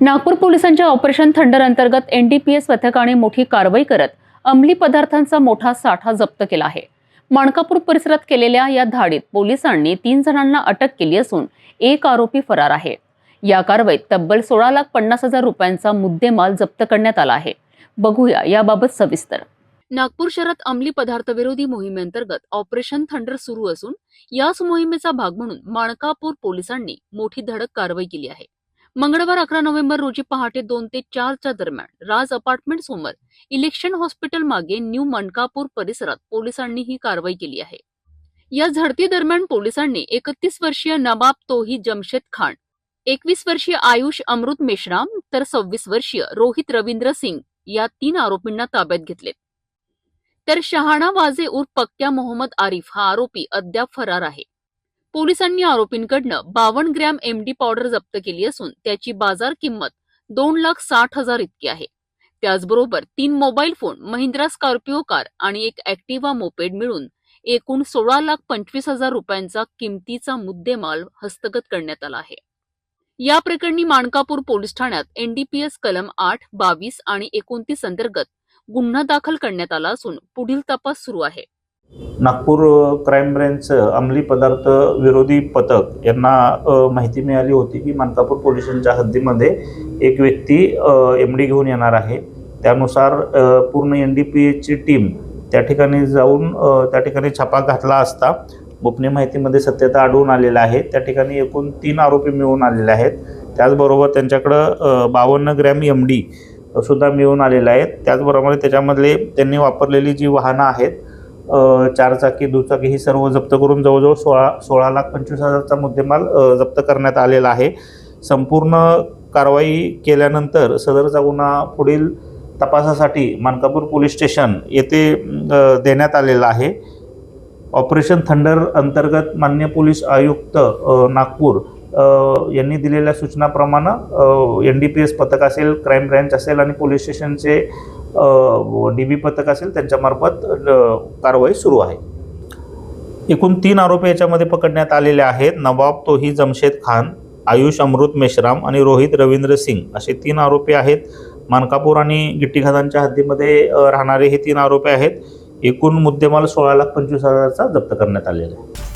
नागपूर पोलिसांच्या operation thunder अंतर्गत NDPS पथकाने मोठी कारवाई करत अंमली पदार्थांचा मोठा साठा जप्त केला आहे. माणकापूर परिसरात केलेल्या या धाडीत पोलिसांनी तीन जणांना अटक केली असून एक आरोपी फरार आहे. या कारवाईत तब्बल सोळा लाख पन्नास हजार रुपयांचा मुद्देमाल जप्त करण्यात आला आहे. बघूया याबाबत सविस्तर. नागपूर शहरात अंमली पदार्थ विरोधी मोहिमेअंतर्गत ऑपरेशन थंडर सुरू असून याच मोहिमेचा भाग म्हणून माणकापूर पोलिसांनी मोठी धडक कारवाई केली आहे. मंगळवार अकरा नोव्हेंबर रोजी पहाटे दोन ते चारच्या दरम्यान राज अपार्टमेंट समोर इलेक्शन हॉस्पिटल मागे न्यू मणकापूर परिसरात पोलिसांनी ही कारवाई केली आहे. या झडती दरम्यान पोलिसांनी एकतीस वर्षीय नवाब तोही जमशेद खान एकवीस वर्षीय आयुष अमृत मेश्राम तर सव्वीस वर्षीय रोहित रवींद्र सिंग या तीन आरोपींना ताब्यात घेतले. तर शहाणा वाजे उर्फ पक्क्या मोहम्मद आरिफ हा आरोपी अद्याप फरार आहे. पोलिसांनी आरोपींकडनं बावन्न ग्रॅम एमडी पावडर जप्त केली असून त्याची बाजार किंमत दोन लाख साठ हजार इतकी आहे. त्याचबरोबर तीन mobile phone Mahindra Scorpio car आणि एक ऍक्टिव्हा मोपेड मिळून एकूण सोळा लाख पंचवीस हजार रुपयांचा किमतीचा मुद्देमाल हस्तगत करण्यात आला आहे. या प्रकरणी माणकापूर पोलीस ठाण्यात एनडीपीएस कलम आठ बावीस आणि एकोणतीस अंतर्गत गुन्हा दाखल करण्यात आला असून पुढील तपास सुरू आहे. नागपूर क्राईम ब्रँचचं अंमली पदार्थ विरोधी पथक यांना माहिती मिळाली होती की मानकापूर पोलीस स्टेशनच्या हद्दीमध्ये एक व्यक्ती एम डी घेऊन येणार आहे. त्यानुसार पूर्ण एन डी पी एची टीम त्या ठिकाणी जाऊन त्या ठिकाणी छापा घातला असता गोपनीय माहितीमध्ये सत्यता आढळून आलेला आहे त्या ठिकाणी एकूण तीन आरोपी मिळून आलेले आहेत. त्याचबरोबर त्यांच्याकडं बावन्न ग्रॅम एम डी सुद्धा मिळून आलेले आहेत. त्याचबरोबर त्याच्यामधले त्यांनी वापरलेली जी वाहनं आहेत चारचाकी दुचाकी ही सर्व जप्त करून जवळजवळ सोळा सोळा लाख पंचवीस हजारचा मुद्देमाल जप्त करण्यात आलेला आहे. संपूर्ण कारवाई केल्यानंतर सदरचा गुन्हा पुढील तपासासाठी मानकापूर पोलीस स्टेशन येथे देण्यात आलेला आहे. ऑपरेशन थंडर अंतर्गत मान्य पोलीस आयुक्त नागपूर यांनी दिलेल्या सूचनाप्रमाणे एन डी पी एस पथक असेल क्राईम ब्रँच असेल आणि पोलीस स्टेशनचे डी बी पथक असेल त्यांच्यामार्फत कारवाई सुरू आहे. एकूण तीन आरोपी याच्यामध्ये पकडण्यात आलेले आहेत. नवाब तोही जमशेद खान आयुष अमृत मेश्राम आणि रोहित रवींद्र सिंग असे तीन आरोपी आहेत. मानकापूर आणि गिट्टीखादांच्या हद्दीमध्ये राहणारे हे तीन आरोपी आहेत. एकूण मुद्देमाल सोळा लाख पंचवीस हजारचा जप्त करण्यात आलेला आहे.